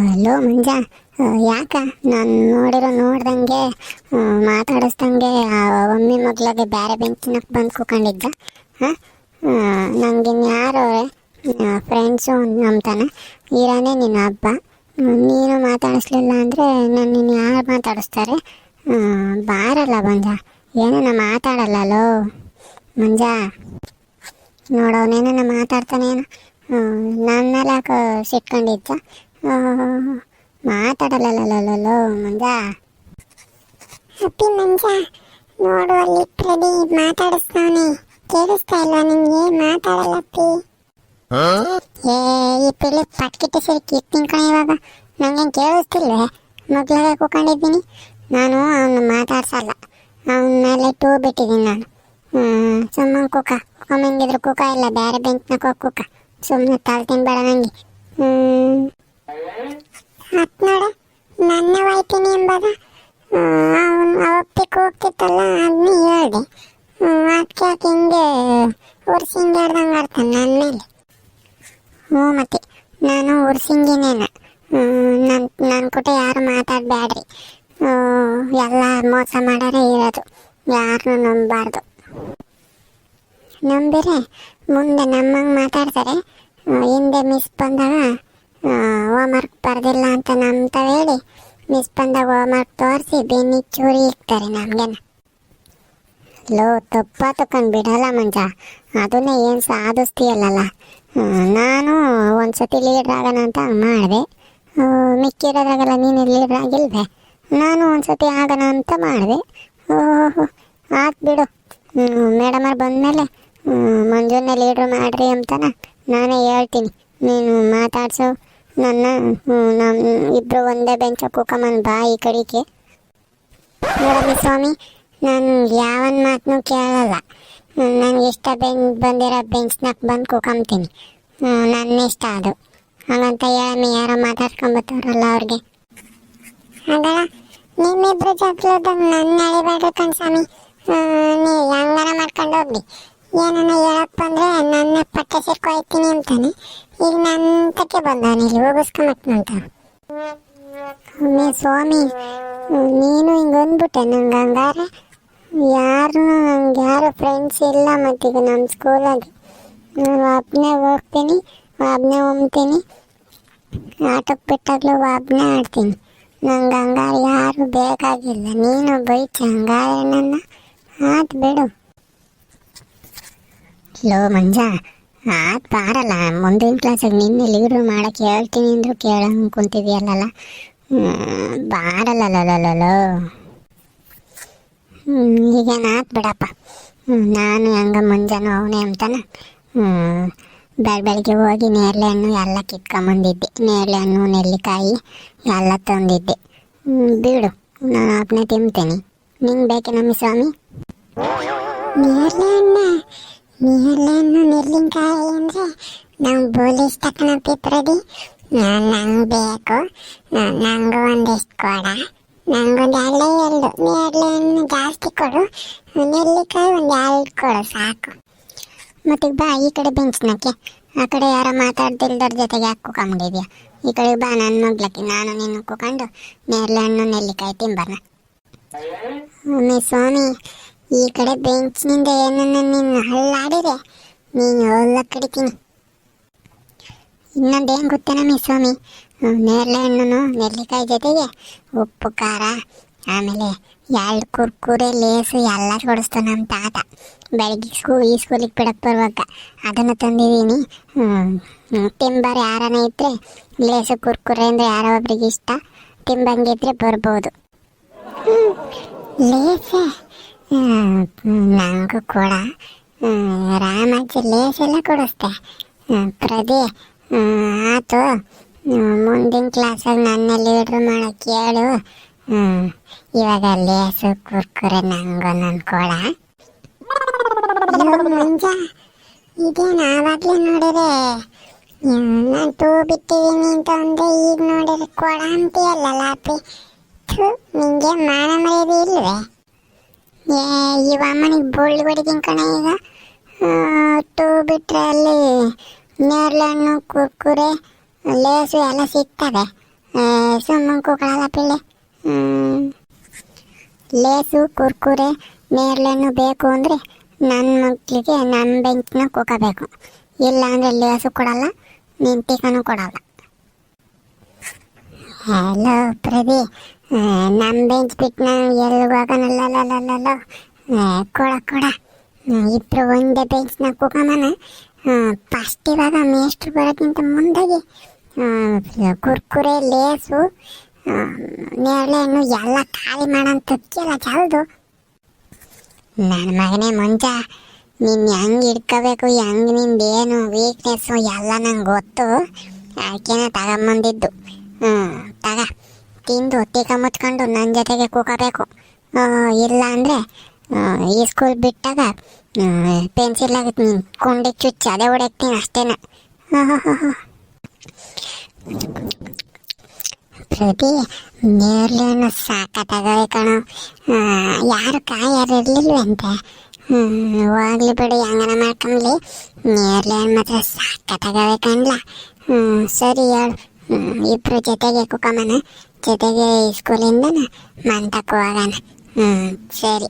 Hello ಮಂಜ ಯಾಕ? ನಾನು ನೋಡಿರೋ ನೋಡ್ದಂಗೆ ಮಾತಾಡಿಸ್ದಂಗೆ ಒಮ್ಮೆ ಮಗ್ಳಿಗೆ ಬೇರೆ ಬೆಂಚಿನಾಗ ಬಂದು ಕೂಕೊಂಡಿದ್ದ. ಹಾಂ ನನಗೆ ಯಾರು ಫ್ರೆಂಡ್ಸು ನಂಬ್ತಾನೆ ಇರೋನೇ ನಿನ್ನ ಹಬ್ಬ. ನೀನು ಮಾತಾಡಿಸ್ಲಿಲ್ಲ ಅಂದರೆ ನಾನು ನಿನ್ನ ಯಾರು ಮಾತಾಡಿಸ್ತಾರೆ? ಬರಲ್ಲ ಮಂಜ, ಏನೇನ ಮಾತಾಡಲ್ಲಲೋ? ಮಂಜ ನೋಡೋನೇನ ಮಾತಾಡ್ತಾನೇನು? ನನ್ನ ಮೇಲೆ ಸಿಟ್ಕೊಂಡಿದ್ದ? ಆ, ಮಾತಾಡಲ್ಲಲ್ಲಲ್ಲೋ ಮಂಜ. ಅಪ್ಪಿ ಮಂಜ ನೋಡು ಅಲ್ಲಿ ಪ್ರದೀಪ್ ಮಾತಾಡಿಸ್ತಾನೆ ಕೇಳಿಸ್ತಾ ಇಲ್ವಾ ಮಾತಾಡಲ್ಲ ಮಾತಾಡಲ್ಲಪ್ಪಿ ಏ ಈ ಪಿಳಿ ಪಟ್ಕಿಟ್ಟು ಸರಿ ಕಿತ್ತೀನಿ ಕಣ ಇವಾಗ. ನಂಗೇನು ಕೇಳಿಸ್ತಿಲ್ವೇ? ಮಗ್ಳಾಗ ಕೂಕೊಂಡಿದ್ದೀನಿ. ನಾನು ಅವನು ಮಾತಾಡ್ಸಲ್ಲ. ಅವನ ಮೇಲೆ ಟೂ ಬಿಟ್ಟಿದ್ದೀನಿ ನಾನು. ಸುಮ್ಮನೆ ಕುಕ್ಕ ಕುಕ್ಕಂಗಿದ್ರು ಕುಕ್ಕ ಇಲ್ಲ ಬೇರೆ ಬೆಂಕ್ನ ಕುಕ್ಕ ಸುಮ್ಮನೆ ತಾಳ್ತೀನಿ ಬೇಡ ನನಗೆ ಹ್ಞೂ ಮತ್ ನೋಡು, ನನ್ನ ಹೋಯ್ತೀನಿ ಎಂಬಾಗ ಅವನು ಅವಪ್ಪಿಗೆ ಹೋಗ್ತಿತ್ತಲ್ಲ ಅದನ್ನ ಹೇಳ್ದೆ. ಅಕ್ಕಿ ಯಾಕೆ ಹಿಂಗೆ ಉರ್ಸಿಂಗ್ ಆಡ್ದಂಗೆ ಆಡ್ತಾನೆ ನನ್ನ ಮೇಲೆ. ಹ್ಞೂ ಮತ್ತೆ, ನಾನು ಉರ್ಸಿಂಗಿನೇನ ನನ್ನ ನನ್ನ ಕೂಟ ಯಾರು ಮಾತಾಡಬೇಡ್ರಿ ಎಲ್ಲ ಮೋಸ ಮಾಡಾರೇ ಇರೋದು ಯಾರನ್ನೂ ನಂಬಬಾರ್ದು. ನಂಬಿರೆ ಮುಂದೆ ನಮ್ಮಂಗೆ ಮಾತಾಡ್ತಾರೆ. ಹಿಂದೆ ಮಿಸ್ ಬಂದಾಗ ಹೋಮ್ವರ್ಕ್ ಬರೆದಿಲ್ಲ ಅಂತ ನಂಬ್ತಾವ ಹೇಳಿ ಮಿಸ್ ಬಂದಾಗ ಹೋಮ್ವರ್ಕ್ ತೋರಿಸಿ, ಬೆನ್ನಿ ಚೂರಿ ಇಕ್ತಾರೆ ನಮಗೇನ. ಲೋ, ತಪ್ಪ ತಕೊಂಡು ಬಿಡಲ್ಲ ಮಂಜ. ಅದನ್ನೇ ಏನು ಸಾಧಿಸ್ತೀಯಲ್ಲ ನಾನು ಒಂದ್ಸತಿ ಲೀಡ್ರ್ ಆಗೋಣ ಅಂತ ಮಾಡಿದೆ. ಮಿಕ್ಕಿರೋದಾಗಲ್ಲ ನೀನು ಲೀಡ್ರ್ ಆಗಿಲ್ವೇ? ನಾನು ಒಂದ್ಸತಿ ಆಗೋಣ ಅಂತ ಮಾಡಿದೆ. ಓಹೋ ಆಗ್ಬಿಡು ಬಿಡು. ಮೇಡಮ್ ಬಂದಮೇಲೆ ಮಂಜುನೇ ಲೀಡ್ರ್ ಮಾಡ್ರಿ ಅಂತನ ನಾನೇ ಹೇಳ್ತೀನಿ. ನೀನು ಮಾತಾಡ್ಸು. ನನ್ನ ನಮ್ಮ ಇಬ್ಬರು ಒಂದೇ ಬೆಂಚ ಕೂಕಮ್ಮನ್ ಬಾ ಈ ಕಡೆಗೆ. ನೋಡಮ್ಮ ಸ್ವಾಮಿ, ನಾನು ಯಾವನ್ ಮಾತನ್ನು ಕೇಳಲ್ಲ. ನನಗೆ ಇಷ್ಟ ಬೆಂಚ್ ಬಂದಿರೋ ಬೆಂಚ್ನಾಗ ಬಂದು ಕೂಕಂತೀನಿ ನನ್ನ ಇಷ್ಟ ಅದು. ಹಾಗಂತ ಹೇಳಮ್ಮಿ, ಯಾರೋ ಮಾತಾಡ್ಕೊಂಬತ್ತಾರಲ್ಲ ಅವ್ರಿಗೆ. ಅದಲ್ಲ ನಿಮ್ಮಿಬ್ರು ಜಗಳದಾಗ ನನ್ನ ಎಳಿಬೇಡ್ರಿ ಕಣ್ಸ್ವಾಮಿ ನೀವು ಹೆಂಗಾರ ಮಾಡ್ಕೊಂಡು ಹೋಗ್ಲಿ ಏನನ್ನ ಹೇಳಕ್ ಬಂದ್ರೆ ನನ್ನ ಪಟ್ಟೆ ಸೇರ್ಕೊಯ್ತೀನಿ ಅಂತಾನೆ. ಈಗ ನನ್ನ ತಕ್ಕೆ ಬಂದವನು ಇಲ್ಲಿ ಹೋಗಿಸ್ಕೊಂಬತ್ನಂತ ಒಮ್ಮೆ ಸ್ವಾಮಿ, ನೀನು ಹಿಂಗೆ ಅಂದ್ಬಿಟ್ಟೆ, ನಂಗೆ ಹಂಗಾರೆ ಯಾರು ನಂಗೆ ಯಾರು ಫ್ರೆಂಡ್ಸ್ ಇಲ್ಲ ಮತ್ತೀಗ ನಮ್ಮ ಸ್ಕೂಲಾಗಿ ನಾನು ಒಬ್ಬನೇ ಹೋಗ್ತೀನಿ ಒಬ್ಬನೇ ಹೊಮ್ತೀನಿ ಆಟಕ್ಕೆ ಬಿಟ್ಟಾಗ್ಲೂ ಒಬ್ಬನೇ ಆಡ್ತೀನಿ. ನಂಗೆ ಹಂಗಾರೆ ಯಾರು ಬೇಕಾಗಿಲ್ಲ, ನೀನು ಬೈತಿ ಹಂಗಾರೆ ನನ್ನ ಆತ್ ಬಿಡು. ಹಲೋ ಮಂಜ ಆತ್ ಬಾರಲ್ಲ ಮುಂದಿನ ಕ್ಲಾಸಿಗೆ ನಿನ್ನೆ ಲೀಡ್ರು ಮಾಡಕ್ಕೆ ಹೇಳ್ತೀನಿ ಅಂದರೂ ಕೇಳಂಗೆ ಕುಂತಿದ್ಯಲ್ಲಲ್ಲ. ಹ್ಮ್, ಬಾರಲ್ಲಲ್ಲಲ್ಲೋ ಈಗೇನು ಆತ್ ಬಿಡಪ್ಪ. ನಾನು ಹಂಗೆ ಮುಂಜಾನೆ ಅವನೇ ಅಂತಾನೆ. ಬೆಳ ಬೆಳಗ್ಗೆ ಹೋಗಿ ನೇರಳೆ ಹಣ್ಣು ಎಲ್ಲ ಕಿತ್ಕೊಂಬಂದಿದ್ದೆ. ನೇರಳೆ ಹಣ್ಣು ನೆಲ್ಲಿಕಾಯಿ ಎಲ್ಲ ತಂದಿದ್ದೆ. ಬಿಡು. ನಾನು ಒಬ್ಬನೇ ತಿಂತೇನೆ. ನಿಂಗೆ ಬೇಕೇನಮ್ಮಿ ನಮ್ಮ ಸ್ವಾಮಿ? ನೇರಳೆ ನೇರ್ಲೆ ನಿರ್ಲಿಂಕಾಯಿ ಅಂದರೆ ನಾವು ಬೋಲಿಸ್ ತಕ್ಕನ ಪಿಪ್ರದಿ ನಂಗೆ ಬೇಕು ನಂಗೂ ಒಂದಿಷ್ಟು ಕೊಡ ನಂಗೊಂದು ಎರಡು ನೇರ್ಲೆ ಹಣ್ಣು ಜಾಸ್ತಿ ಕೊಡು ನೆಲ್ಲಿಕಾಯಿ ಒಂದು ಎರಡು ಕೊಡು ಸಾಕು ಮತ್ತೆ ಬಾ ಈ ಕಡೆ ಬೆಂಚ್ನಕ್ಕೆ ಆ ಕಡೆ ಯಾರೋ ಮಾತಾಡ್ತಿಲ್ದವ್ರ ಜೊತೆಗೆ ಯಾಕೆ ಕೂಕೊಂಬಿಟ್ಟಿದ್ಯಾ ಈ ಕಡೆ ಬಾ ನನ್ನ ಮಗ್ಲಕ್ಕೆ ನಾನು ನಿನ್ನ ಕೂಕೊಂಡು ನೇರಳೆ ಹಣ್ಣು ನೆಲ್ಲಿಕಾಯಿ ತಿಂಬರ್ನ ಒಮ್ಮೆ ಸ್ವಾಮಿ ಈ ಕಡೆ ಬೆಂಚ್ನಿಂದ ಏನನ್ನ ನಿನ್ನ ಹಳ್ಳಾಡಿರೆ ನೀನು ಎಲ್ಲ ಕಡಿತೀನಿ ಇನ್ನೊಂದೇನು ಗೊತ್ತೇನಮ್ಮಿ ಸ್ವಾಮಿ? ನೇರಳೆ ಹಣ್ಣು ನೆಲ್ಲಿಕಾಯಿ ಜೊತೆಗೆ ಉಪ್ಪು, ಖಾರ, ಆಮೇಲೆ ಎರಡು ಕುರ್ಕುರೆ, ಲೇಸು ಎಲ್ಲ ಕೊಡಿಸ್ತು ನಮ್ಮ ತಾತ. ಬೆಳಗ್ಗೆ ಸ್ಕೂಲ್ ಈ ಸ್ಕೂಲಿಗೆ ಬಿಡಕ್ಕೆ ಬರುವಾಗ ಅದನ್ನು ತಂದಿದ್ದೀನಿ. ತಿಂಬರ್ ಯಾರನ ಇದ್ದರೆ ಲೇಸು, ಕುರ್ಕುರೆ ಅಂದರೆ ಯಾರೋ ಒಬ್ರಿಗೆ ಇಷ್ಟ. ತಿಂಬಂಗಿದ್ರೆ ಬರ್ಬೋದು. ಲೇಸೆ? ನಂಗೂ ಕೂಡ. ರಾಮಾಜಿ ಲೇಸ್ ಎಲ್ಲ ಕೊಡಿಸ್ತೆ ಪ್ರದಿ ಆತು ಮುಂದಿನ ಕ್ಲಾಸಲ್ಲಿ ನನ್ನ ಲೀಡ್ರ್ ಮಾಡೋಕ್ಕೆ ಹೇಳು. ಇವಾಗ ಲೇಸು, ಕುರ್ಕುರೆ, ನಂಗೂ ನನ್ನ ಕೊಡ ಮಂಜ ಇದೇನು ಆವಾಗಲೇ ನೋಡಿದ್ರೆ ನಾನು ತೂ ಬಿಟ್ಟಿದ್ದೀನಿ ಅಂತ ಅಂದೆ ಈಗ ನೋಡಿದ್ರೆ ಕೊಡ ಅಂತೀಯಲ್ಲ, ಲಾಪಿ. ಥು, ನಿಂಗೆ ಮಾನ ಮರ್ಯಾದೆ ಇಲ್ವೇ? ಏ ಇವ ಅಮ್ಮನಿಗೆ ಹೊಡಿತೀನಿ ಕಣ ಈಗ. ಟೂ ಬಿಟ್ರೆ ಅಲ್ಲಿ ನೇರ್ಲಣ್ಣು ಕುರ್ಕುರೆ ಲೇಸು ಎಲ್ಲ ಸಿಗ್ತವೆ. ಸುಮ್ಮನೆ ಕೂಗಳಲ್ಲ ಪಿಳ್ಳೆ. ಲೇಸು, ಕುರ್ಕುರೆ ನೇರ್ಲಣ್ಣು ಬೇಕು ಅಂದರೆ ನನ್ನ ಮಕ್ಕಳಿಗೆ ನನ್ನ ಬೆಂಚ್ನ ಕೂಕಬೇಕು ಇಲ್ಲ ಅಂದರೆ ಲೇಸು ಕೊಡಲ್ಲ ನಿಂತಿಕನೂ ಕೊಡಲ್ಲ. ಹಲೋ ಪ್ರದಿ ನಮ್ಮ ಬೆಂಚ್ ಬಿಟ್ಟು ನಾವು ಎಲ್ಲಿಗೋಗನಲ್ಲಲ್ಲಲ್ಲಲ್ಲ ಕೊಡ ಕೊಡ. ಇಬ್ಬರು ಒಂದೇ ಬೆಂಚ್ನ ಕೂಕಮನ ಫಸ್ಟ್ ಇವಾಗ ಮೇಷ್ಟ್ರು ಬರೋಕ್ಕಿಂತ ಮುಂದಾಗಿ ಕುರ್ಕುರೆ, ಲೇಸು ನೇರಳೆಹಣ್ಣು ಎಲ್ಲ ಖಾಲಿ ಮಾಡೋಂಥ ಎಲ್ಲ ಚಲ್ದು ನನ್ನ ಮಗನೇ ಮುಂಚ ನೀನು ಹೆಂಗೆ ಹಿಡ್ಕೋಬೇಕು, ಹೆಂಗೆ ನಿಂದೇನು ವೀಕ್ನೆಸ್ಸು ಎಲ್ಲ ನಂಗೆ ಗೊತ್ತು. ಅದಕ್ಕೇನೆ ತಗೊಂಬಂದಿದ್ದು. ತಗ. ತಿಂದು ತೀಕ ಮುಚ್ಕೊಂಡು ನನ್ನ ಜೊತೆಗೆ ಕೂಕಬೇಕು. ಇಲ್ಲ ಅಂದರೆ ಈ ಸ್ಕೂಲ್ ಬಿಟ್ಟಾಗ ಪೆನ್ಸಿಲ್ ಆಗುತ್ತೆ ನೀನು ಕೊಂಡಿ ಚುಚ್ಚಿ ಅದೇ ಹೊಡೆಕ್ತೀನಿ ಅಷ್ಟೇನ. ಪ್ರತಿ ನೇರ್ಲೇನು ಸಾಕತ್ತಾಗವೆ ಕಣೋ. ಯಾರು ಕಾಯಾರು ಇರಲಿಲ್ವಂತೆ ಹೋಗ್ಲಿ ಬಿಡಿ, ಹಂಗನ ಮಾಡ್ಕೊಂಬ್ಲಿ ನೇರ್ಲೇನು ಮಾತ್ರ ಸಾಕತ್ತಾಗವೆ ಕಣ್ಲ. ಸರಿ ಹೇಳು. ಇಬ್ರು ಜೊತೆಗೆ ಕುಕಮನ ಜೊತೆಗೆ ಸ್ಕೂಲಿಂದನ ಮಂಟಕ್ಕೆ ಹೋಗೋಣ ಹ್ಞೂ ಸರಿ